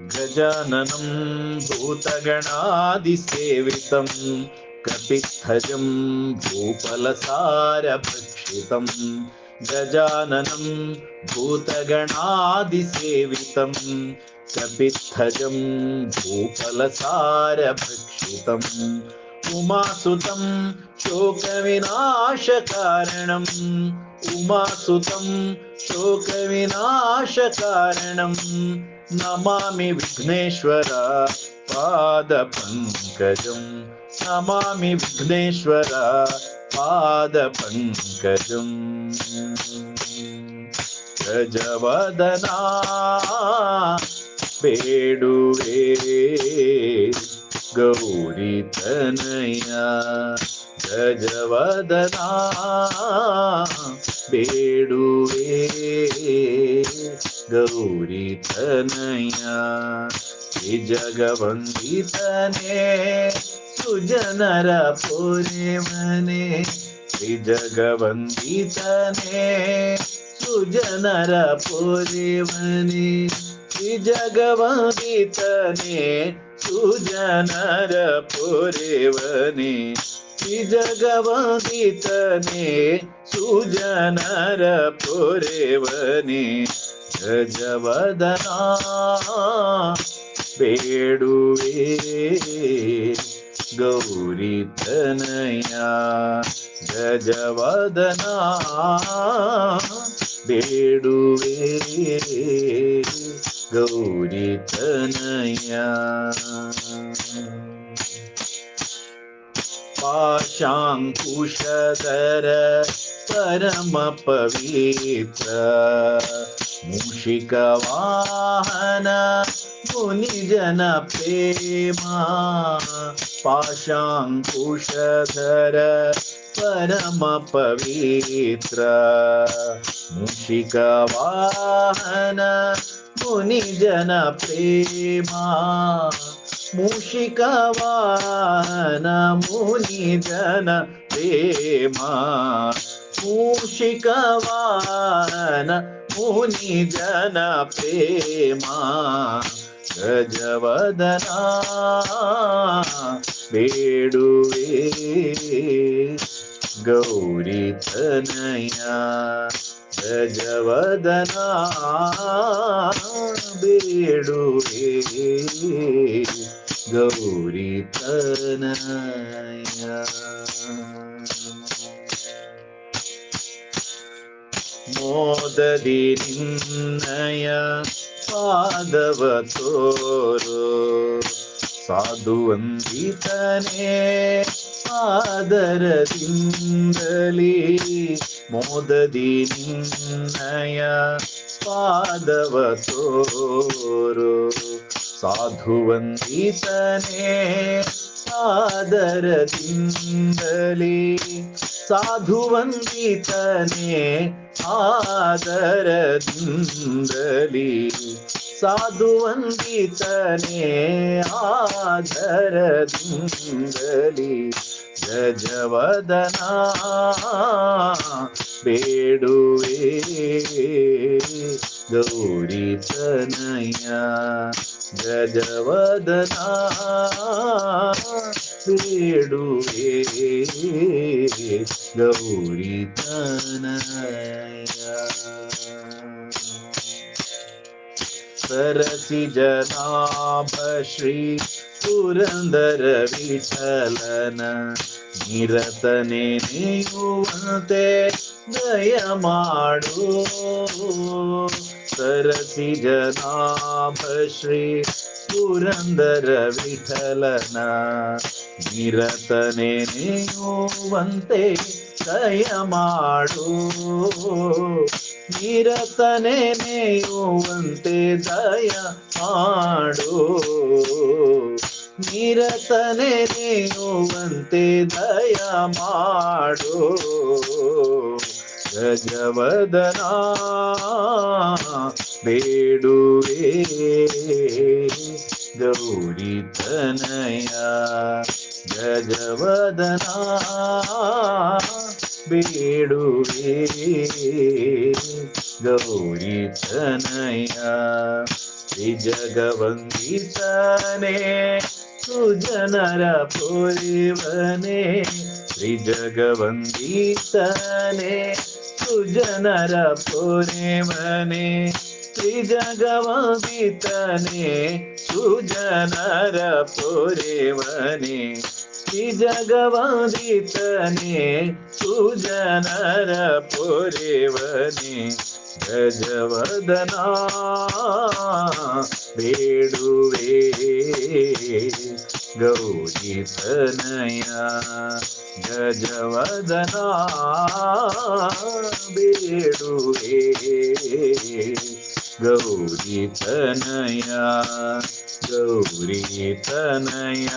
गजाननं भूतगणादिसेवितं कपित्थजं भूपलसारभक्षितं गजाननं भूतगणादिसेवितं कपित्थजं भूपलसारभक्षितम्। उमासुतं शोकविनाशकारणम्। उमासुतं शोकविनाशकारणम् नमामि विघ्नेश्वर पादपङ्कजं नमामि विघ्नेश्वर पादपङ्कजम् गजवदना बेडुवे गौरितनया गजवदना बेडुवे गौरीतनया हे जगवन्दितने सुजनरपुरे मने। श्री जगवन्दितने सुजनरपुरे मने। श्री जगवन्दितने सुजनरपुरे वने श्री जगवन्दितने सुजनरपुरे वने ಗಜವದನ ಬೇಡುವೆ ಗೌರಿತನಯ ಗಜವದನ ಬೇಡುವೆ ಗೌರಿತನಯ ಪಾಶಾಂಕುಶಧರ ಪರಮ ಪವಿತ್ರ मूषिकवाहन मुनिजनप्रेमा पाशाङ्कुशधर परमपवित्र मूषिकवाहन मुनिजनप्रेमा मूषिकवाहन मुनिजन प्रेमा। मूषिकवाहन ಮುನಿಜನ ಪ್ರೇಮ ಮೂಷಿಕವಾಹನ ಮುನಿಜನ ಪ್ರೇಮ ಗಜವದನ ಬೇಡುವೆ ಗೌರಿತನಯ ಗಜವದನ ಬೇಡುವೆ ಗೌರಿತನಯ ಮೋದದಿ ನಿನ್ನಯ ಪಾದವ ತೋರು ಸಾಧು ವಂದಿತನೇ ಆದರದಿಂದಲೇ ಮೋದದಿ ನಿನ್ನಯ ಪಾದವ ತೋರು ಸಾಧು ವಂದಿತನೇ ಆದರದಿಂದಲೇ ಸಾಧು ವಂದಿತನೇ ಆದರದಿಂದಲೇ ಸಾಧು ವಂದಿತನೇ ಆದರದಿಂದಲೇ ಗಜವದನ ಬೇಡುವೆ ಗೌರಿತನಯ ಗಜವದನ ಬೇಡುವೆ ಗೌರಿತನಯ ಸರಸಿ ಜನಾಭ ಶ್ರೀ ಪುರಂದರ ವಿಠಲನ ನಿರತನೆ ನೆನೆಯುವಂತೆ ದಯ ಮಾಡು ಸರಸಿ ಜನಾಭ ಶ್ರೀ ಪುರಂದರ ವಿಠಲನ ನಿರತನೆ ನೆನೆಯುವಂತೆ ದಯ ಮಾಡು ನಿರತನೆ ನೆಯುವಂತೆ ದಯ ಮಾಡು ನಿರತನೆ ನೆಯುವಂತೆ ದಯ ಮಾಡು ಗಜವದನ ಬೇಡುವೆ, ಗೌರಿತನಯ. ಗಜವದನ ಬೇಡುವೆ ಗೌರಿ ತನಯ ತ್ರಿಜಗವಂದಿತನೇ ಸುಜನರ ಪುರಿವನೇ ತ್ರಿಜಗವಂದಿತನೇ ಸುಜನರ ಪುರಿವನೇ ತ್ರಿಜಗವಂದಿತನೇ ಸುಜನರ ಪುರಿವನೇ ತ್ರಿಜಗವಂದಿತನೇ ಸುಜನರ ಪುರಿವನೇ ಗಜವದನ ಬೇಡುವೆ ಗೌರಿ ತನಯ ಗಜವದನ ಬೇಡುವೆ ಗೌರಿ ತನಯ ಗೌರಿ ತನಯ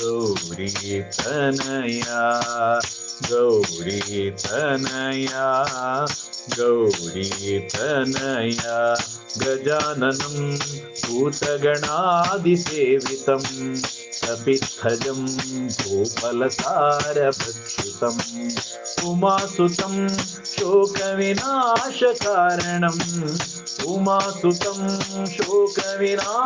गौरी तनया गौरी तनया गौरी तनया गजाननं भूतगणादिसेवितं कपित्थजं भूफलसारभक्षितम् उमासुतं शोकविनाशकारणम्, उमासुतं शोकविनाशकारणं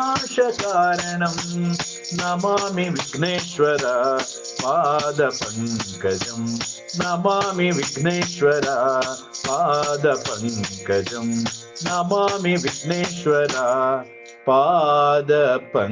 नमामि विघ्ने विघ्नेश्वर पादपङ्कजं नमामि विघ्नेश्वर पादपङ्कजं नमामि विघ्नेश्वर पादपङ्कजम्